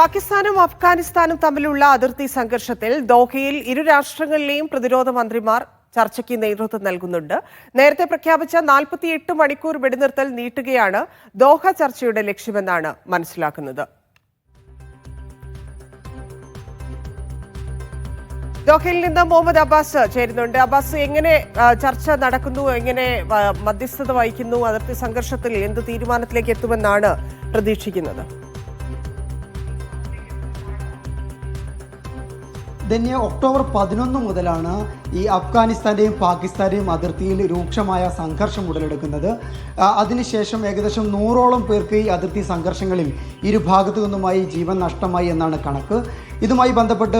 പാകിസ്ഥാനും അഫ്ഗാനിസ്ഥാനും തമ്മിലുള്ള അതിർത്തി സംഘർഷത്തിൽ ദോഹയിൽ ഇരു രാഷ്ട്രങ്ങളിലെയും പ്രതിരോധ മന്ത്രിമാർ ചർച്ചയ്ക്ക് നേതൃത്വം നൽകുന്നുണ്ട്. നേരത്തെ പ്രഖ്യാപിച്ച നാൽപ്പത്തിയെട്ട് മണിക്കൂർ വെടിനിർത്തൽ നീട്ടുകയാണ് ദോഹ ചർച്ചയുടെ ലക്ഷ്യമെന്നാണ് മനസ്സിലാക്കുന്നത്. ദോഹയിൽ നിന്ന് മുഹമ്മദ് അബ്ബാസ് ചേരുന്നുണ്ട്. അബ്ബാസ് എങ്ങനെ ചർച്ച നടക്കുന്നു? എങ്ങനെ മധ്യസ്ഥത വഹിക്കുന്നു? അതിർത്തി സംഘർഷത്തിൽ എന്ത് തീരുമാനത്തിലേക്ക് എത്തുമെന്നാണ് പ്രതീക്ഷിക്കുന്നത്? ധന്യ ഒക്ടോബർ പതിനൊന്ന് മുതലാണ് ഈ അഫ്ഗാനിസ്ഥാന്റെയും പാകിസ്ഥാന്റെയും അതിർത്തിയിൽ രൂക്ഷമായ സംഘർഷം ഉടലെടുക്കുന്നത്. അതിനുശേഷം ഏകദേശം നൂറോളം പേർക്ക് ഈ അതിർത്തി സംഘർഷങ്ങളിൽ ഇരുഭാഗത്തു നിന്നുമായി ജീവൻ നഷ്ടമായി എന്നാണ് കണക്ക്. ഇതുമായി ബന്ധപ്പെട്ട്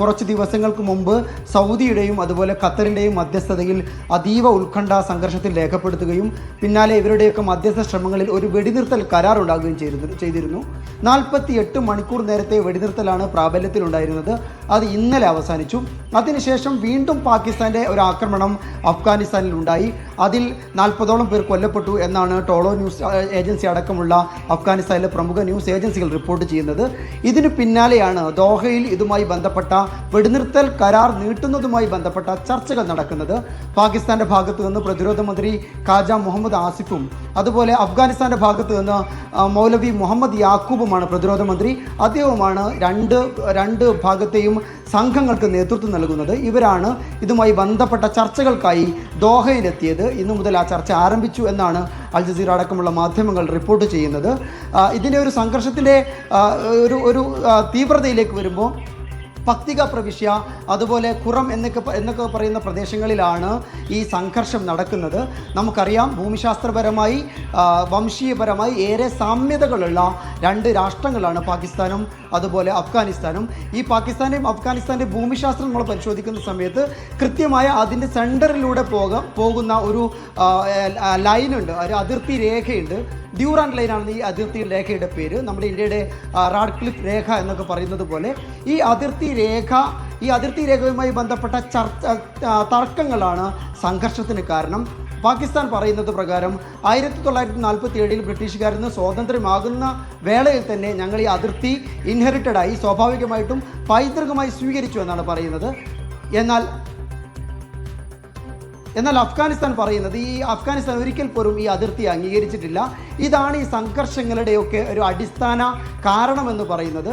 കുറച്ച് ദിവസങ്ങൾക്ക് മുമ്പ് സൗദിയുടെയും അതുപോലെ ഖത്തറിന്റെയും മധ്യസ്ഥതയിൽ അതീവ ഉത്കണ്ഠ സംഘർഷത്തിൽ രേഖപ്പെടുത്തുകയും പിന്നാലെ ഇവരുടെയൊക്കെ മധ്യസ്ഥ ശ്രമങ്ങളിൽ ഒരു വെടിനിർത്തൽ കരാർ ഉണ്ടാകുകയും ചെയ്തിരുന്നു. നാൽപ്പത്തി എട്ട് മണിക്കൂർ നേരത്തെ വെടിനിർത്തലാണ് പ്രാബല്യത്തിലുണ്ടായിരുന്നത്. അത് ഇന്നലെ അവസാനിച്ചു. അതിനുശേഷം വീണ്ടും പാകിസ്ഥാന്റെ ഒരു ആക്രമണം അഫ്ഗാനിസ്ഥാനിൽ ഉണ്ടായി അതിൽ നാൽപ്പതോളം പേർ കൊല്ലപ്പെട്ടു എന്നാണ് ടോളോ ന്യൂസ് ഏജൻസി അടക്കമുള്ള അഫ്ഗാനിസ്ഥാനിലെ പ്രമുഖ ന്യൂസ് ഏജൻസികൾ റിപ്പോർട്ട് ചെയ്യുന്നത്. ഇതിന് പിന്നാലെയാണ് ദോഹയിൽ ഇതുമായി ബന്ധപ്പെട്ട വെടിനിർത്തൽ കരാർ നീട്ടുന്നതുമായി ബന്ധപ്പെട്ട ചർച്ചകൾ നടക്കുന്നത്. പാകിസ്ഥാന്റെ ഭാഗത്ത് നിന്ന് പ്രതിരോധ മന്ത്രി ഖാജ മുഹമ്മദ് ആസിഫും അതുപോലെ അഫ്ഗാനിസ്ഥാന്റെ ഭാഗത്ത് നിന്ന് മൗലവി മുഹമ്മദ് യാക്കൂബുമാണ് പ്രതിരോധ മന്ത്രി. അദ്ദേഹവുമാണ് രണ്ട് രണ്ട് ഭാഗത്തെയും സംഘങ്ങൾക്ക് നേതൃത്വം നൽകുന്നത് ഇവരാണ്. ഇതുമായി ബന്ധപ്പെട്ട ചർച്ചകൾക്കായി ദോഹയിലെത്തിയത്. ഇന്നു മുതൽ ആ ചർച്ച ആരംഭിച്ചു എന്നാണ് അൽ ജസീറ അടക്കമുള്ള മാധ്യമങ്ങൾ റിപ്പോർട്ട് ചെയ്യുന്നത്. ഇതിന്റെ ഒരു സംഘർഷത്തിന്റെ ഒരു ഒരു തീവ്രതയിലേക്ക് വരുമ്പോൾ പക്തിക പ്രവിശ്യ അതുപോലെ കുറം എന്നൊക്കെ എന്നൊക്കെ പറയുന്ന പ്രദേശങ്ങളിലാണ് ഈ സംഘർഷം നടക്കുന്നത്. നമുക്കറിയാം ഭൂമിശാസ്ത്രപരമായി വംശീയപരമായി ഏറെ സാമ്യതകളുള്ള രണ്ട് രാഷ്ട്രങ്ങളാണ് പാകിസ്ഥാനും അതുപോലെ അഫ്ഗാനിസ്ഥാനും. ഈ പാകിസ്ഥാന്റെയും അഫ്ഗാനിസ്ഥാന്റെ ഭൂമിശാസ്ത്രം നമ്മൾ പരിശോധിക്കുന്ന സമയത്ത് കൃത്യമായ അതിന്റെ സെന്ററിലൂടെ പോക പോകുന്ന ഒരു ലൈനുണ്ട് ഒരു അതിർത്തി രേഖയുണ്ട്. ഡ്യൂറാൻ ലൈനാണ് ഈ അതിർത്തി രേഖയുടെ പേര്. നമ്മുടെ ഇന്ത്യയുടെ റാഡ്ക്ലിഫ് രേഖ എന്നൊക്കെ പറയുന്നത് പോലെ ഈ അതിർത്തി രേഖ ഈ അതിർത്തി രേഖയുമായി ബന്ധപ്പെട്ട ചർച്ച തർക്കങ്ങളാണ് സംഘർഷത്തിന് കാരണം. പാകിസ്ഥാൻ പറയുന്നത് പ്രകാരം ആയിരത്തി തൊള്ളായിരത്തി നാൽപ്പത്തി ഏഴിൽ ബ്രിട്ടീഷുകാരിൽ നിന്ന് സ്വാതന്ത്ര്യമാകുന്ന വേളയിൽ തന്നെ ഞങ്ങൾ ഈ അതിർത്തി ഇൻഹെറിറ്റഡായി സ്വാഭാവികമായിട്ടും പൈതൃകമായി സ്വീകരിച്ചു എന്നാണ് പറയുന്നത്. എന്നാൽ എന്നാൽ അഫ്ഗാനിസ്ഥാൻ പറയുന്നത് ഈ അഫ്ഗാനിസ്ഥാൻ ഒരിക്കൽ പോലും ഈ അതിർത്തി അംഗീകരിച്ചിട്ടില്ല. ഇതാണ് ഈ സംഘർഷങ്ങളുടെയൊക്കെ ഒരു അടിസ്ഥാന കാരണമെന്ന് പറയുന്നത്.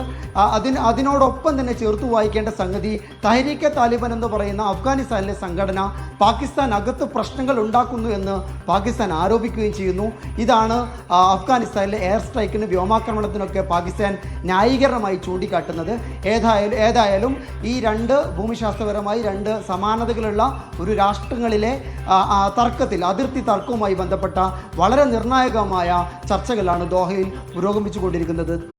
അതിന് അതിനോടൊപ്പം തന്നെ ചേർത്ത് വായിക്കേണ്ട സംഗതി തഹരീക്കെ താലിബൻ എന്ന് പറയുന്ന അഫ്ഗാനിസ്ഥാനിലെ സംഘടന പാകിസ്ഥാൻ അകത്ത് പ്രശ്നങ്ങൾ ഉണ്ടാക്കുന്നു എന്ന് പാകിസ്ഥാൻ ആരോപിക്കുകയും ചെയ്യുന്നു. ഇതാണ് അഫ്ഗാനിസ്ഥാനിലെ എയർ സ്ട്രൈക്കിന് വ്യോമാക്രമണത്തിനൊക്കെ പാകിസ്ഥാൻ ന്യായീകരണമായി ചൂണ്ടിക്കാട്ടുന്നത്. ഏതായാലും ഏതായാലും ഈ രണ്ട് ഭൂമിശാസ്ത്രപരമായി രണ്ട് സമാനതകളുള്ള ഒരു രാഷ്ട്രങ്ങളിലെ ആ, തർക്കത്തിൽ അതിർത്തി തർക്കവുമായി ബന്ധപ്പെട്ട വളരെ നിർണായകമായ ചർച്ചകളാണ് ദോഹയിൽ പുരോഗമിച്ചുകൊണ്ടിരിക്കുന്നത്.